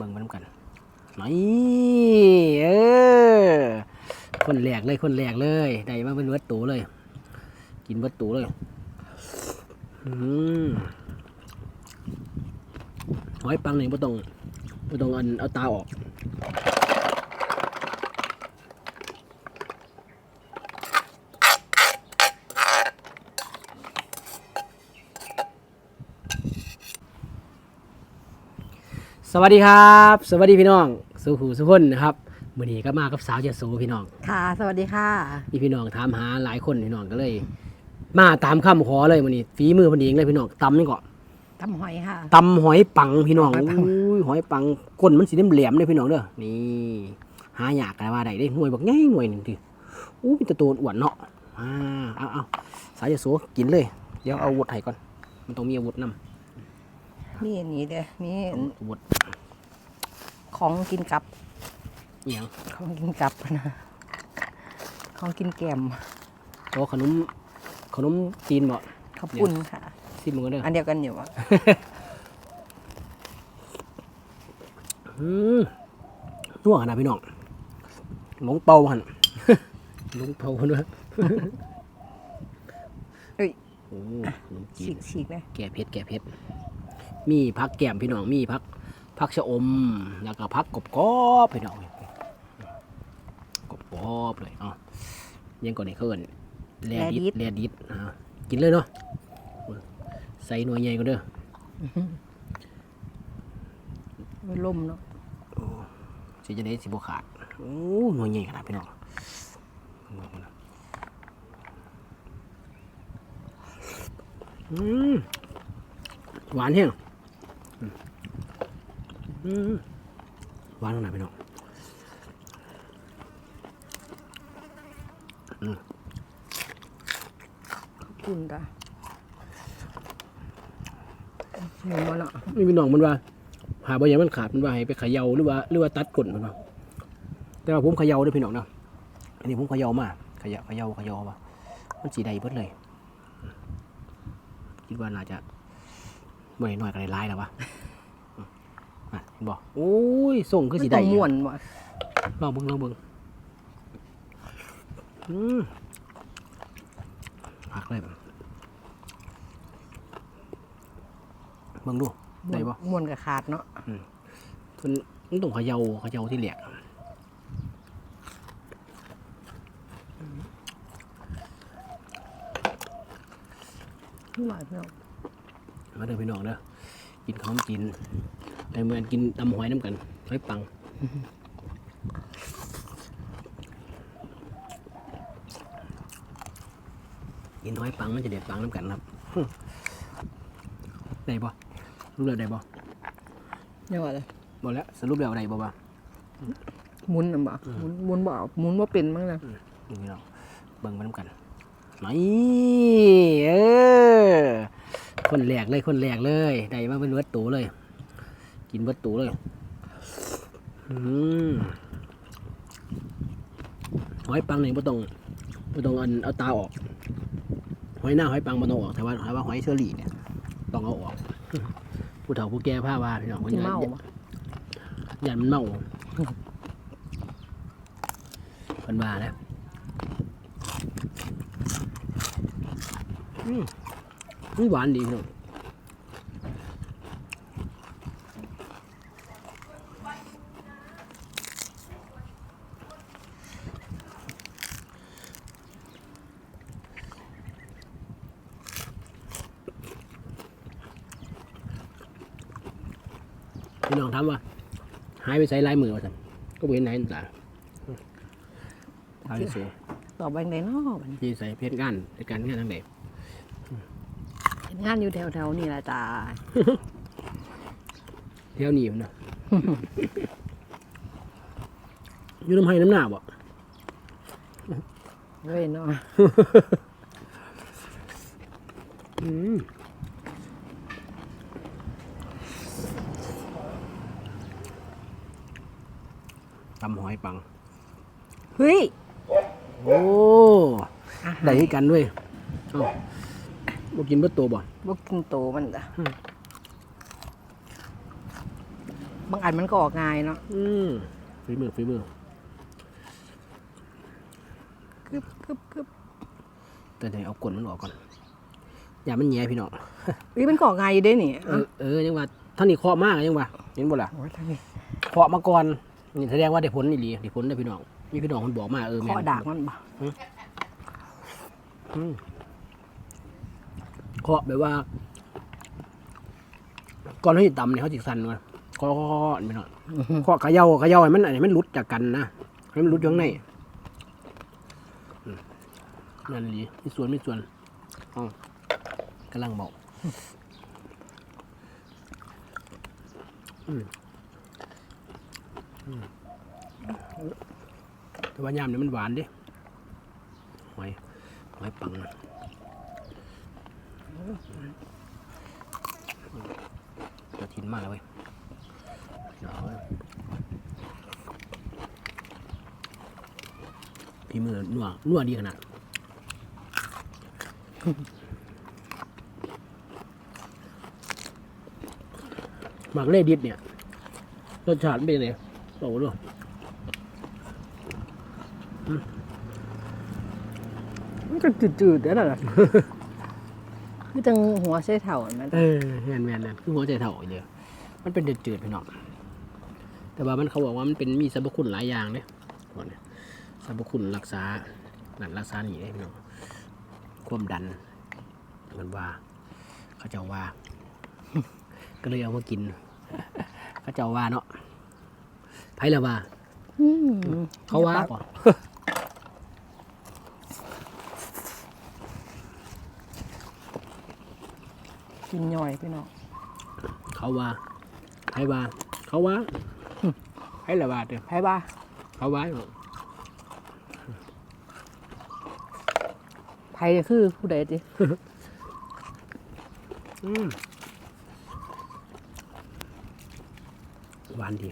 บิ่งไปน้ำกันนี่เออคนแหลกเลยคนแหลกเลยได้มาเป็นเบิดตูเลย กินเบิดตูเลยอืมหอยปังนี่ไม่ต้องไม่ต้องอันเอาตาออก สวัสดีครับ สวัสดีพี่น้องสุขูสุขคนนะครับมื่อนี้ก็มากับสาวเจสูพี่น้องค่ะ สวัสดีค่ะมีพี่น้องถามหาหลายคนพี่น้องก็เลย มาตามคำขอเลยมื่อนี้ฝีมือเพนเองเลยพี่น้องตำนี่ก่อนทำหอยค่ะตำหอยปังพี่น้องหอยปังอุ้ยหอยปังก้นมันสีแหลมๆเลยพี่น้องเด้อนี่หาอยากกันว่าได้ได้หน่วยบอกง่ายหน่วยหนึ่งทีอู้เป็นตะโตนอ้วนเนาะอ่าเอาเอาสาวเจสูกินเลย เดี๋ยวเอาอาวุธให้ก่อน มันต้องมีอาวุธนำ นี่อันนี้เด้อนี่อาวุธของกินกับเอียงของกินกับนะของกินแกมโอ้ขนมขนมจีนบ่ข้าวปุ้นค่ะซิมมึงกันเด้ออันเดียวกันอยู่อะอืมนัวขนาดพี่น้องหลงเป่าหันหลงเป่าหันด้วยเอ้ยโอ้ขนมจีฉีนกฉีกเลยแก่เผ็ดแก่เผ็ด มีพักแก้มพี่น้องมีพักพักชะอม แล้วก็พักกบกอบๆพี่น้องกบกอบๆเลยเอ๋อยังก่อนในเคิร์นแลดิดแลดิดอ่ากินเลยเนาะใส่หน่วยใหญ่ก็เด้อไม่ล่มเนาะสิจะได้สิบขาดโอ้หน่วยใหญ่ขนาดพี่น้องอืมหวานแห้งอืม หวานขนาดพี่น้องข้าวปุ้นจ้ะหมูมันเนาะนี่พี่น้องมันว่า หาบางอย่างมันขาดมันว่าให้ไปเขย่าหรือว่าหรือว่าตัดก้นมันว่าแต่ว่าผมเขย่าด้วยพี่น้องเนาะอันนี้ผมเขย่ามาเขย่าเขย่าเขย่าว่ามันสีใดเบิดเลย คิดว่าน่าจะ ไม่น้อยกันหลายๆแล้ววะอืมอะเห็นบอกโอ้ยส่งคือสีต้ใดองอยู่ม่วนว่ะลองเบิ่งลองเบิ่งอืมพักเลยเบิ่งดูได้ปะม่วนกับขาดเนาะมันมันต้องเขย่าเขย่าที่เหลียกไม่ไหวพี่น้อง มาเด้อพี่น้องเด้อกินข้าวกินแต่เหมือนกินตำหอยน้ำกันหอยปังกินหอยปังมันจะเด็ดปังน้ำกันครับฮึได้ปะรู้แล้วได้ปะเดี๋ยวก่อนเลยบอกแล้วสรุปแล้วได้ปะวะหมุนน่ะบ่หมุนหมุนบ่เอาหมุนว่าเป็นมั้งนะนี่พี่น้องเบิ่งไปน้ำกันนี่เออ คนแรกเลยคนแรกเลยได้มาเป็นเบิดตูเลย กินเบิดตูเลยอืมหอยปังนี่ไม่ต้องไม่ต้องอันเอาตาออกหอยหน้าหอยปังมันต้องออกแต่ว่าแต่ว่าหอยเชอรี่เนี่ยต้องเอาออก ผู้เฒ่าผู้แก่ผ้าว่าพี่น้องกินเมาอย่บ่ยันมันเมาเพิ่นว่าแล้วอืม นี่หวานดีพี่น้องพี่น้องถามว่า หายไปใส่ลายมือวะสันก็บ่เห็นไหนต่างเอาที่สูต่อไปไหนเนาะบัดนี้ ที่ใส่เพชรงานในการงานทางใดเฮ็ด งานอยู่แถวๆนี่แหละจ้าเที่ยวหนีมันนะอยู่น้ำให้น้ำหน้าบ่เว้ยเนาะอืมตำหอยปัง เฮ้ย โอ้ ได้คือกันด้วยเอ้า บ่กินเบิดตัวบ่บ่กินโตมันจ้ะบางอันมันก็ออกง่ายเนาะอืมฝีมือฝีมือ กึบกึบกึบแต่ไหนเอากลนมันออกก่อน อย่ามันแย่พี่น้องอีมันก็ออกง่ายอยู่เด้นี่เออเออยังว่าท่านนี่เคาะมากยังว่าเห็นบ่ล่ะโอ้ยทางนี้เคาะมาก่อนนี่แสดงว่าได้ผลนี่หลีได้ผลได้อพี่น้องมีพี่น้องคนบอกมาเออแม่ข้อนดากมันบ่อืม เคาะแบบว่าก่อนที่ตำเนี่ยเขาจิกสันก่อนเคาะเคาะเคาะพี่น้องเคาะเขย่าเขย่าให้มันอันนี้มันหลุดจากกันนะให้มันหลุดอยู่ข้างในอืมนั่นหลีมีส่วนมีส่วนอ๋อกำลังบอกอืมอืมแต่ว่ายามเนี่ยมันหวานเดิหอยหอยปัง นะจะทินมากเลยเว้ยเดี๋ยวพี่มือนัวนัวดีขนาดหมักเล่ดิดเนี่ย รสชาติเป็นไงโอ้โหดูมันก็จืดๆเด้อน่ะ คือจังหัวใส่เถ่าอันนั้นเออแมนแมนนั่นคือหัวใจเถ่าเลยมันเป็นจืดๆไปหน่อยแต่ว่ามันเขาบอกว่ามันเป็นมีสรรพคุณหลายอย่างเนี่ยก่อนเนี่ยสรรพคุณรักษาหนันรักษานี่ได้พี่น้องความดันมันว่า เขาเจ้าว่า ก็เลยเอามากิน เขาเจ้าว่าเนาะไพ่ละว่าอืมเขาว่า ก่อนกินย่อยพี่น้องเขาว่าไพ่ว่า เขาว่าไพ่ละว่าเด้อไผบ้าเขาว่าอยู่ไผคือผู้ใดติอืมหวานดี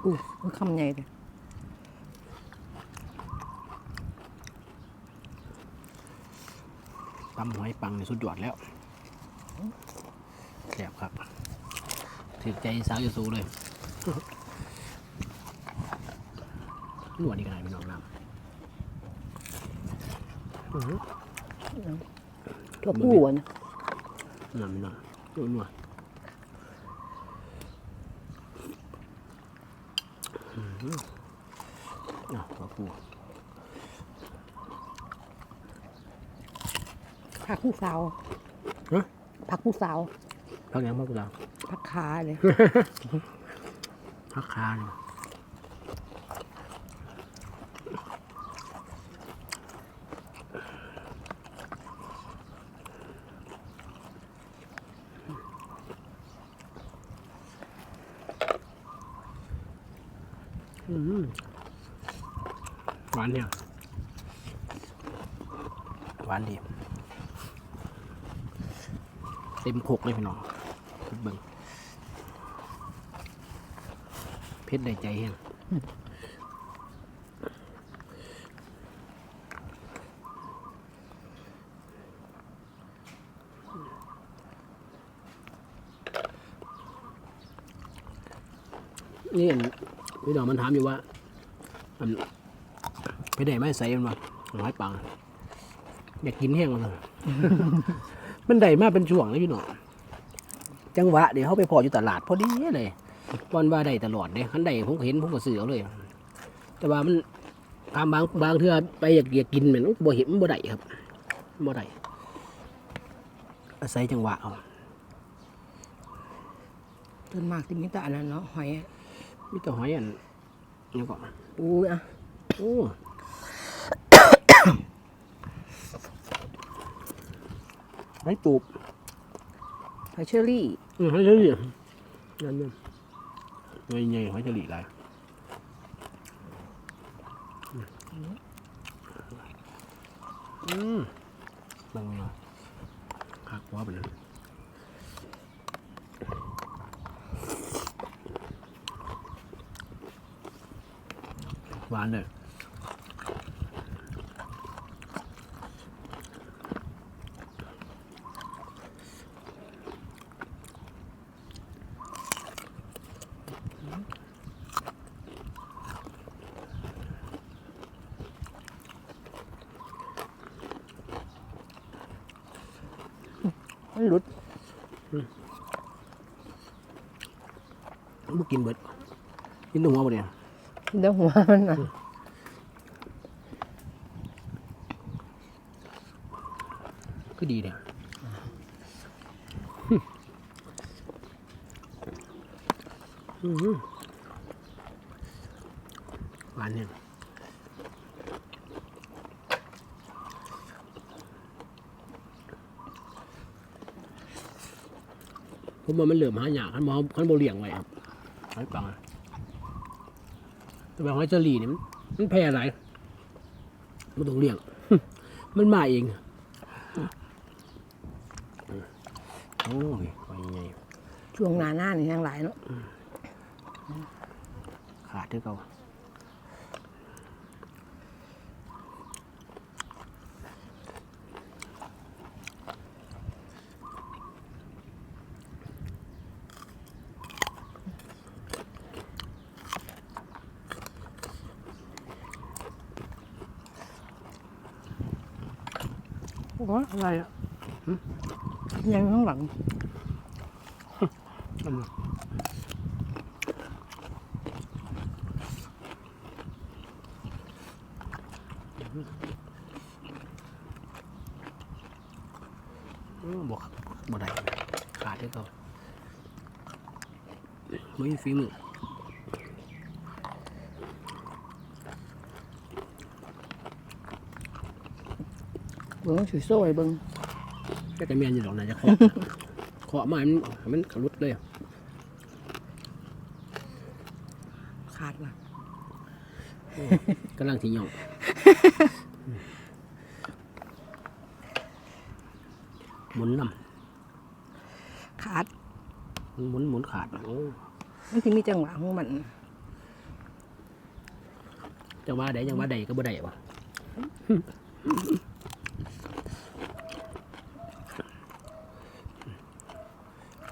อู้มันคำใหญ่เลย ตำหอยปังในสุดยอดแล้วแซ่บครับถือใจสาวอยู่สูเลยหนวดนี่ก็ได้พี่น้องน้ำตัวผู้อะนะน้ำพี่น้องหนวหนวดอะตัวผู้ ผักผู้สาวฮะ ผักผู้สาวพักยังพักกูเราผักขาเลย พักคาเนี่ยอืมหวานเนี่ยหวานดีเต็มขกเลยพี่น้องคิดเบิงเพชรได้ใจแห้งนี่อันพี่น้องมันถามอยู่ว่าไปได้ไหมใส่มันมาหอยปังอยากกินแห้งมันเลย มันได้มาเป็นช่วงเลยพี่น้องจังหวะเดี๋ยวเขาไปพออยู่ตลาดพอดีเลยวันว่าได้ตลอดเลยคันใดผมก็เห็นผมก็ซื้อเอาเลย แต่ว่ามันตามบางบางเทื่อไปอยากอยากกินเหมือนบ่เห็นมันบ่ได้ครับบ่ได้อาศัยจังหวะเอาจนมากที่มีแต่อันนั้นเนาะหอยอะมีแต่หอยอันนี่ก่อนอู้อะโอ้ หอยตูบหอยเชอรี่อืมหอยเฉลี่ยนั่นนั่นใหญ่ๆหอยเฉลี่ยไรอืมบางเนาะคักว่าไปเลยหวานเลย บ่กินเบิดกินแตัวหัวบ่เนี่ยเดี๋ยวหัวมันนะก็ดีเนี่ยอื้อหือหวานเนี่ยผมว่ามันเหลือมหาอย่างขันบ่ขันบ่เลี้ยงไว้ครับให้ฟังอะแต่ว่าหอยเจอรี่เนี่ยมันมันแพ้อะไรมันต้องเลี้ยง มันมาเองโอ้ยไปยังไงช่วงหน้าหน้านี่ยังหลายเนาะขาดด้วยเขา ว่าอะไรอะยังข้างหลังอันนี้อืมบอกบ่ได้ขาดด้วยเขาไม่มีฝีมือ บิ่งสวยโซ่ไอ้เบิ่งก็จะเมียนอยู่หรอกนะจะเคาะเคาะมาให้มันให้มันขลุดเลยขาดละกำลังที่ย่องหมุนนขาดำหมุนหมุนขาดโอ้มันที่มีจังหวะของมันจะว่าได้ยังว่าใดก็บ่ได้วะ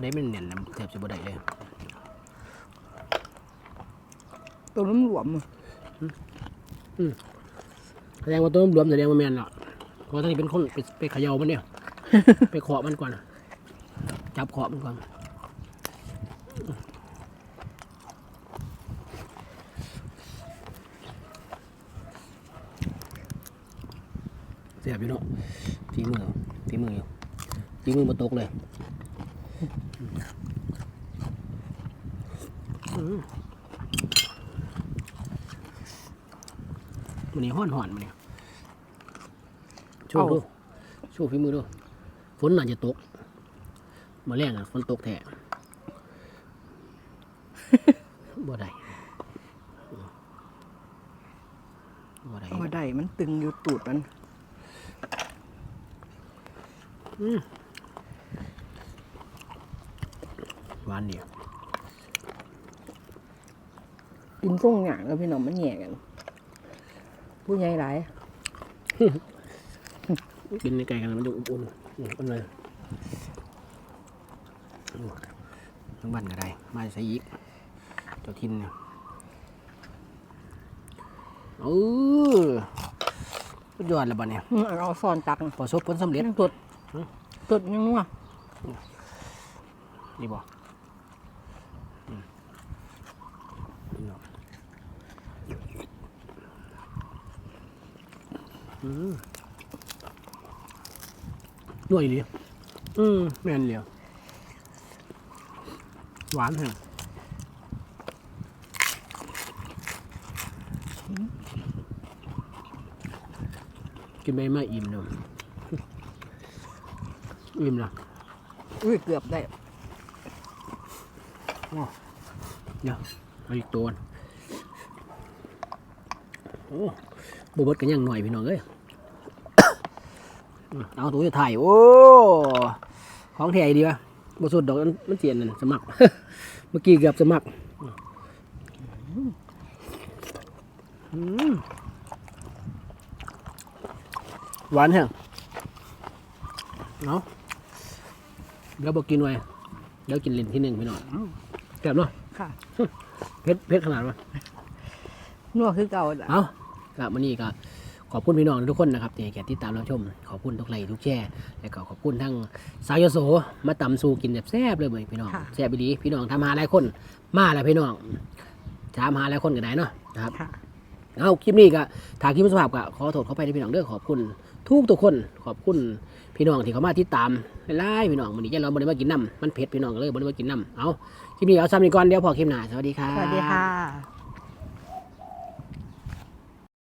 ก็ได้มันเน่นนะแทบจะบ่ได้เลยตัวน้ำหลวมอะแสดงว่าต้นรวมแสดงว่าแมนเนาะเพราะท่านนี้เป็นคนไปไปเขย่ามันเนี่ย ไปเคาะมันก่อน จับเคาะมันก่อนเสียบอยู่เนาะทีมือทีมืออยู่ทีมือมาตกเลยอื มมันนี่ห้อนหอนๆมันเนี่ยโชว์ดูโชว์ฝีมือดู ฝนน่าจะตกมาแรงอะ ฝนตกแท้บ่ได้บ่ได้บ่ได้มันตึงอยู่ตูดมัน หวานเดียวกินส่งอย่างแล้วพี่น้องมันแย่กันผู้ใหญ่หลายกินในไก่กันมันจะอุ่นๆอุ่นอุ่นเลยโอ้ทั้งบ้านก็ได้ มาใส่อีกเจ้าทินเนี่ยเออสุดยอดแล้วบ้านเนี่ยอืมเอาซอนตักนะประสบผลสำเร็จยังสดสดยังนัวนี่บอกอืมนี่เนาะ อืมหน่วยเลยอืมแม่นเลยหวานแฮะกินไปมาอิ่มเนาะอิ่มละอุ้ยเกือบได้เดี๋ยวเอาอีกตัวนะโอ้บเบดกันยังหน่อยพี่น้องเอ้ยอืม เอาตัวจะถ่ายโอ้ของแท้ดีวะบสุดดอกมันมันเจียนนั่นสมัคร เมื่อกี้เกือบสมัครอืมหวานแฮงเอาเดี๋ยวบอกกินไว้เดี๋ยวกินลิ้นที่หนึ่งพี่น้องแซ่บเนาะค่ะเผ็ดเผ็ดขนาดวะนัวคือเก่าจ้ะเอาครับวันนี้ก็ ขอบคุณพี่น้องทุกคนนะครับที่ให้แก่ติดตามรับชม ขอบคุณทุกไลค์ทุกแชร์และก็ขอบคุณทั้งสาวยโสมาตำสู่กินแบบแซ่บเลยเว้ยพี่น้องแซ่บไปดีพี่น้องทำหาหลายคนมาแล้วพี่น้องถามหาหลายคนก็ได้เนาะนะครับ ค่ะ เอาคลิปนี้ก็ทางคลิปสุภาพก็ขอโทษขอไปที่พี่น้องเด้อขอบคุณ ทุกทุกคนขอบคุณพี่น้องที่เขามาติดตามไล่พี่น้องวันนี้จะเราบริมากินน้ำมันเผ็ดพี่น้องก็เลยบริมากินน้ำเอาคลิปนี้เอาซ้ำนี้ก่อนเดี๋ยวพอคลิปหน้าสวัสดีครับ สวัสดีค่ะ